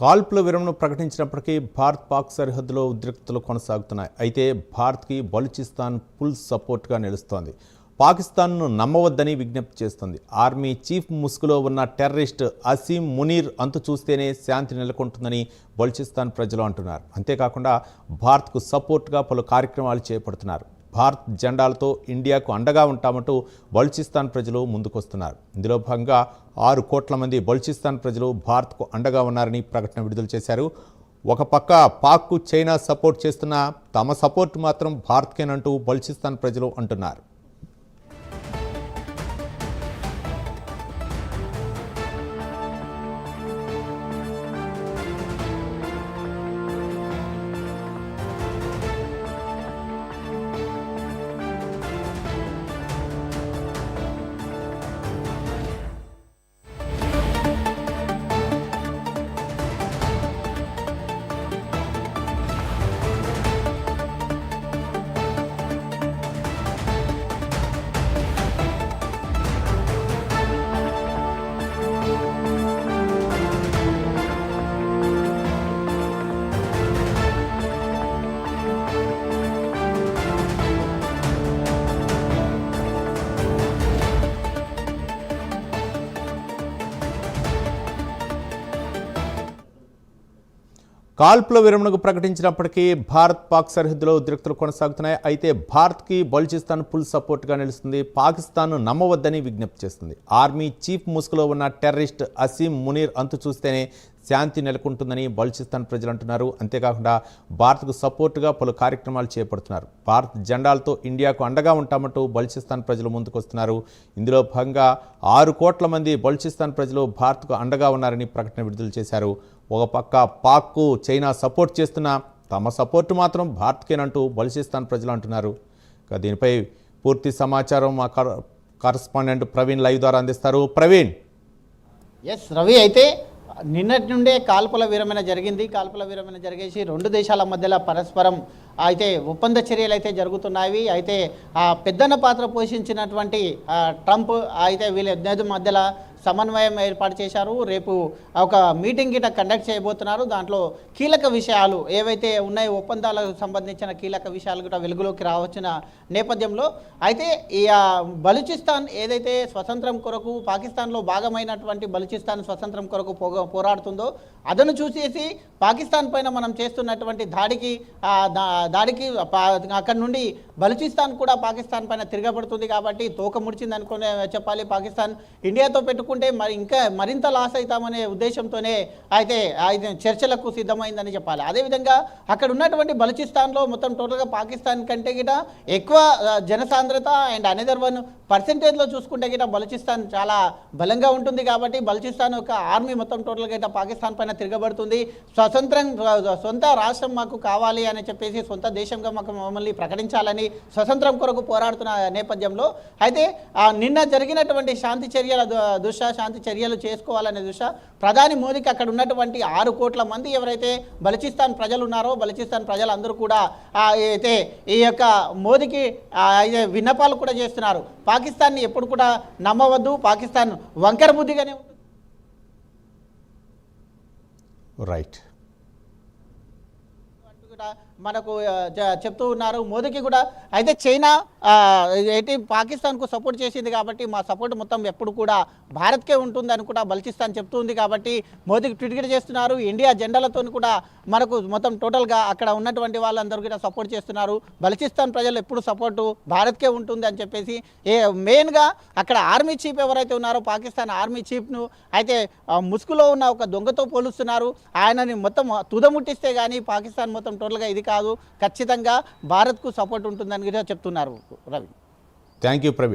కాల్పుల విరమణ ప్రకటించినప్పటికీ భారత్ పాక్ సరిహద్దులో ఉద్రిక్తతలు కొనసాగుతున్నాయి. అయితే భారత్కి బలూచిస్తాన్ ఫుల్ సపోర్ట్గా నిలుస్తోంది. పాకిస్తాన్ను నమ్మవద్దని విజ్ఞప్తి చేస్తుంది. ఆర్మీ చీఫ్ ముసుగులో ఉన్న టెర్రరిస్ట్ అసీం మునీర్ అంతు చూస్తేనే శాంతి నెలకొంటుందని బలూచిస్తాన్ ప్రజలు అంటున్నారు. అంతేకాకుండా భారత్కు సపోర్ట్గా పలు కార్యక్రమాలు చేపడుతున్నారు. భారత్ జెండాలతో ఇండియాకు అండగా ఉంటామంటూ బలుచిస్తాన్ ప్రజలు ముందుకొస్తున్నారు. ఇందులో భాగంగా ఆరు కోట్ల మంది బలుచిస్తాన్ ప్రజలు భారత్కు అండగా ఉన్నారని ప్రకటన విడుదల చేశారు. ఒక పక్క పాక్కు చైనా సపోర్ట్ చేస్తున్న తమ సపోర్ట్ మాత్రం భారత్కేనంటూ బలుచిస్తాన్ ప్రజలు అంటున్నారు. కాల్పుల విరమణకు ప్రకటించినప్పటికీ భారత్ పాక్ సరిహద్దులో ఉద్రిక్తలు కొనసాగుతున్నాయి. అయితే భారత్కి బలూచిస్తాన్ ఫుల్ సపోర్ట్గా నిలుస్తుంది. పాకిస్తాన్ను నమ్మవద్దని విజ్ఞప్తి చేస్తుంది. ఆర్మీ చీఫ్ ముసుగులో ఉన్న టెర్రరిస్ట్ అసీం మునీర్ అంతు చూస్తేనే శాంతి నెలకొంటుందని బలూచిస్తాన్ ప్రజలు అంటున్నారు. అంతేకాకుండా భారత్కు సపోర్టుగా పలు కార్యక్రమాలు చేపడుతున్నారు. భారత్ జెండాలతో ఇండియాకు అండగా ఉంటామంటూ బలూచిస్తాన్ ప్రజలు ముందుకొస్తున్నారు. ఇందులో భాగంగా ఆరు కోట్ల మంది బలూచిస్తాన్ ప్రజలు భారత్కు అండగా ఉన్నారని ప్రకటన విడుదల చేశారు. ఒక పక్క పాక్కు చైనా సపోర్ట్ చేస్తున్న తమ సపోర్టు మాత్రం భారత్కేనంటూ బలిసిస్తాన్ ప్రజలు అంటున్నారు. ఇక దీనిపై పూర్తి సమాచారం మా కర- కరస్పాండెంట్ ప్రవీణ్ లైవ్ ద్వారా అందిస్తారు. ప్రవీణ్! ఎస్ రవి అయితే నిన్నటి నుండే కాల్పుల విరమణ జరిగింది. కాల్పుల విరమణ జరిగేసి రెండు దేశాల మధ్యలో పరస్పరం అయితే ఒప్పంద చర్యలు అయితే జరుగుతున్నాయి. అయితే ఆ పెద్దన్న పాత్ర పోషించినటువంటి ట్రంప్ అయితే వీళ్ళ మధ్యలో సమన్వయం ఏర్పాటు చేశారు. రేపు ఒక మీటింగ్ గిట కండక్ట్ చేయబోతున్నారు. దాంట్లో కీలక విషయాలు ఏవైతే ఉన్నాయో ఒప్పందాలకు సంబంధించిన కీలక విషయాలు కూడా వెలుగులోకి రావచ్చిన నేపథ్యంలో అయితే ఈ బలుచిస్తాన్ బలూచిస్తాన్ ఏదైతే స్వతంత్రం కొరకు పాకిస్తాన్లో భాగమైనటువంటి బలూచిస్తాన్ స్వతంత్రం కొరకు పోరాడుతుందో అదను చూసేసి పాకిస్తాన్ పైన మనం చేస్తున్నటువంటి దాడికి దాడికి పా- అక్కడ నుండి బలూచిస్తాన్ కూడా పాకిస్తాన్ పైన తిరగబడుతుంది కాబట్టి తోక ముడిచింది అనుకునే చెప్పాలి. పాకిస్తాన్ ఇండియాతో పెట్టుకుంటే మరి ఇంకా మరింత లాస్ అవుతామనే ఉద్దేశంతోనే అయితే చర్చలకు సిద్ధమైందని చెప్పాలి. అదేవిధంగా అక్కడ ఉన్నటువంటి బలూచిస్తాన్లో మొత్తం టోటల్గా పాకిస్తాన్ కంటే గిట ఎక్కువ జనసాంద్రత అండ్ అనదర్ వన్ పర్సెంటేజ్లో చూసుకుంటే గిట బలూచిస్తాన్ చాలా బలంగా ఉంటుంది కాబట్టి బలూచిస్తాన్ యొక్క ఆర్మీ మొత్తం టోటల్గా గిట పాకిస్తాన్ పైన తిరగబడుతుంది. స్వతంత్రం సొంత రాష్ట్రం మాకు కావాలి అని చెప్పేసి సొంత దేశంగా మాకు మమ్మల్ని ప్రకటించాలని స్వతంత్రం కొరకు పోరాడుతున్న నేపథ్యంలో అయితే నిన్న జరిగినటువంటి శాంతి చర్యల దు- శాంతి చర్యలు చేసుకోవాలనే దుష ప్రధాని మోదీకి అక్కడ ఉన్నటువంటి ఆరు కోట్ల మంది ఎవరైతే బలూచిస్తాన్ ప్రజలు ఉన్నారో బలూచిస్తాన్ ప్రజలందరూ కూడా అయితే ఈ యొక్క మోదీకి అయితే విన్నపాలు కూడా చేస్తున్నారు. పాకిస్తాన్ని ఎప్పుడు కూడా నమ్మవద్దు పాకిస్తాన్ వంకర బుద్ధిగానే ఉంటుంది. రైట్ కూడా మనకు చెప్తూ ఉన్నారు. మోదీకి కూడా అయితే చైనా ఏంటి పాకిస్తాన్కు సపోర్ట్ చేసింది కాబట్టి మా సపోర్ట్ మొత్తం ఎప్పుడు కూడా భారత్కే ఉంటుందని కూడా బల్చిస్తాన్ చెప్తుంది కాబట్టి మోదీకి ట్విట్ చేస్తున్నారు. ఇండియా జెండాలతో కూడా మనకు మొత్తం టోటల్గా అక్కడ ఉన్నటువంటి వాళ్ళందరూ కూడా సపోర్ట్ చేస్తున్నారు. బల్చిస్తాన్ ప్రజలు ఎప్పుడు సపోర్టు భారత్కే ఉంటుంది అని చెప్పేసి ఏ మెయిన్గా అక్కడ ఆర్మీ చీఫ్ ఎవరైతే ఉన్నారో పాకిస్తాన్ ఆర్మీ చీఫ్ను అయితే ముసుగులో ఉన్న ఒక దొంగతో పోలుస్తున్నారు. ఆయనని మొత్తం తుదముట్టిస్తే కానీ పాకిస్తాన్ మొత్తం టోటల్గా ఇది కాదు. ఖచ్చితంగా భారత్కు సపోర్ట్ ఉంటుందని కూడా చెప్తున్నారు రవి. Thank you Praveen